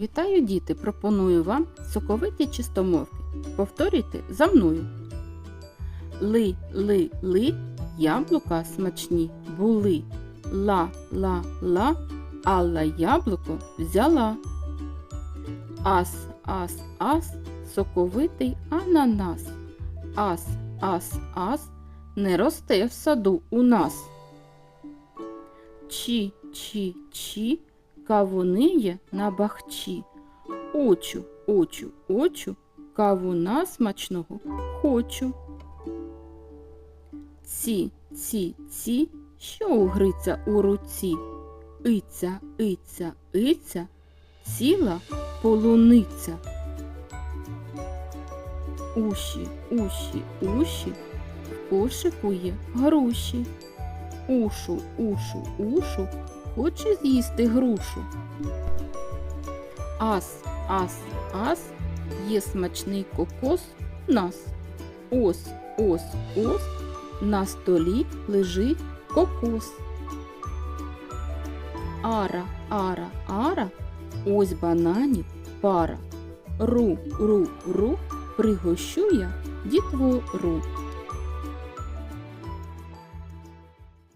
Вітаю, діти! Пропоную вам соковиті чистомовки. Повторюйте за мною. Ли, ли, ли, яблука смачні були. Ла, ла, ла, Алла яблуко взяла. Ас, ас, ас, соковитий ананас. Ас, ас, ас, не росте в саду у нас. Чі, чі, чі, кавуни є на бахчі. Очу, очу, очу, кавуна смачного хочу. Ці, ці, ці, що угриться у руці? Иця, иця, иця, ціла полуниця. Уші, уші, уші, в кошику є груші. Ушу, ушу, ушу, хоче з'їсти грушу. Ас, ас, ас, є смачний кокос у нас. Ось, ось, ось, на столі лежить кокос. Ара, ара, ара, ось бананів пара. Ру, ру, ру, пригощу я дітвору.